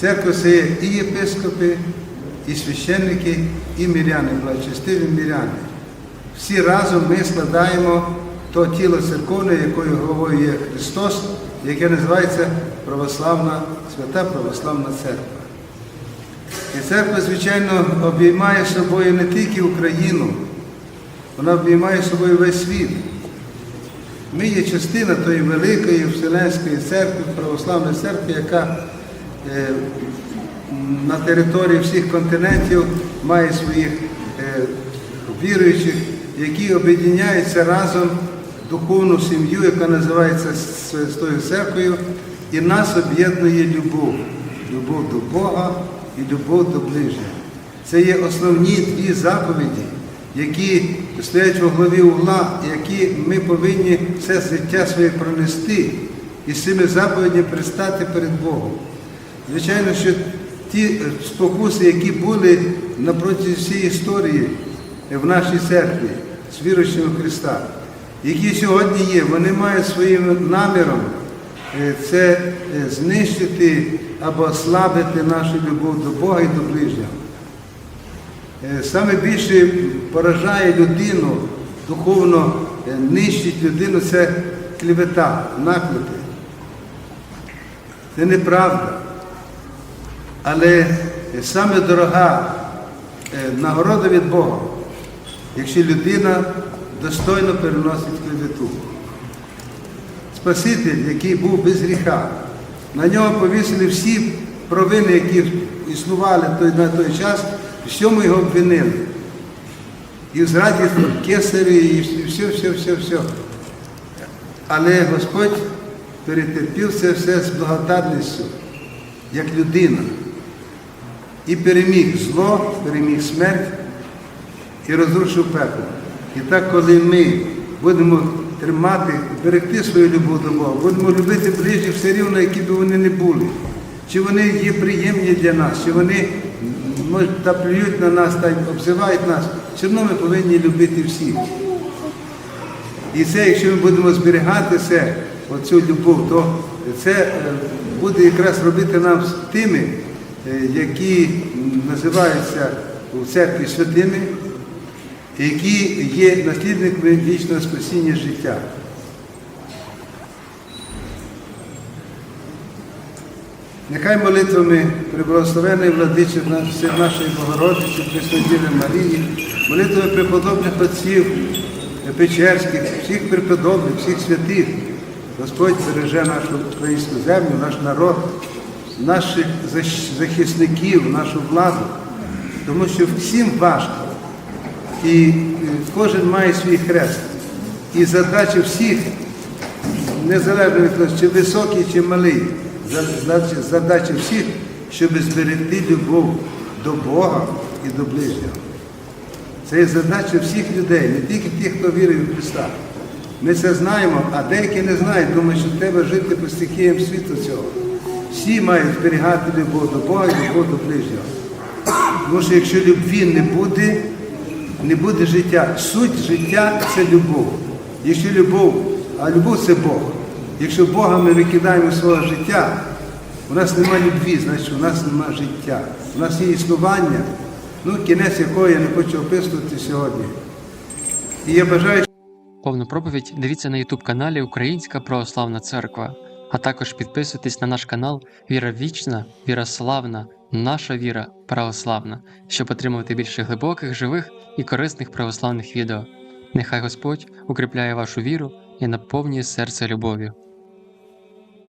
Церква це і єпископи, і священники, і миряни, благочестиві миряни. Всі разом ми складаємо то тіло церковне, якою головою є Христос, яке називається Православна Свята Православна Церква. І церква, звичайно, обіймає собою не тільки Україну, вона обіймає собою весь світ. Ми є частина тої великої Вселенської церкви, православної церкви, яка на території всіх континентів має своїх е, віруючих, які об'єднаються разом духовну сім'ю, яка називається Святою Церквою, і нас об'єднує любов. Любов до Бога і любов до ближнього. Це є основні дві заповіді, які стоять во главі угла, які ми повинні все життя своє пронести і з цими заповідями пристати перед Богом. Звичайно, що ті е, спокуси, які були на протязі всієї історії в нашій церкві з віруючими в Христа, які сьогодні є, вони мають своїм наміром е, це е, знищити або ослабити нашу любов до Бога і до ближнього. Саме більше поражає людину, духовно нищить людину це клівета, наклепи. Це неправда. Але саме дорога е, нагорода від Бога, якщо людина достойно переносить клевету. Спаситель, який був без гріха, на нього повісили всі провини, які існували на той час, всьому його обвинили. І в зраді кесарі, і все, все, все, все. Але Господь перетерпів це все з благодарністю, як людина. І переміг зло, переміг смерть і розрушив пекло. І так, коли ми будемо тримати, берегти свою любов до Бога, будемо любити ближніх все рівно, які б вони не були. Чи вони є приємні для нас, чи вони може, та плюють на нас та обзивають нас, все одно ми повинні любити всіх. І це, якщо ми будемо зберігати це, оцю любов, то це е, буде якраз робити нам тими, які називаються у церкві святими, які є наслідниками вічного спасіння життя. Нехай молитвами приблагословеної владичі нашої Богородиці, Пресвятіли Марії, молитвами преподобних отців Печерських, всіх преподобних, всіх святих, Господь береже нашу українську землю, наш народ, наших захисників, нашу владу, тому що всім важко. І е, кожен має свій хрест. І задача всіх, незалежно від того, чи високий, чи малий, задача- всіх, щоб зберегти любов до Бога і до ближнього. Це задача всіх людей, не тільки тих, хто вірить в Христа. Ми це знаємо, а деякі не знають, думають, що треба жити по стихіям світу цього. Всі мають зберігати любов до Бога і любов до ближнього. Тому що якщо любві не буде, не буде життя. Суть життя це любов. Якщо любов, а любов це Бог. Якщо Бога ми викидаємо свого життя, у нас немає любві, значить у нас немає життя. У нас є існування, ну кінець якого я не хочу описувати сьогодні. І я бажаю, Повну проповідь дивіться на YouTube каналі Українська Православна Церква, а також підписуйтесь на наш канал Віра Вічна, Віра Славна, Наша Віра Православна, щоб отримувати більше глибоких, живих і корисних православних відео. Нехай Господь укріпляє вашу віру і наповнює серце любов'ю.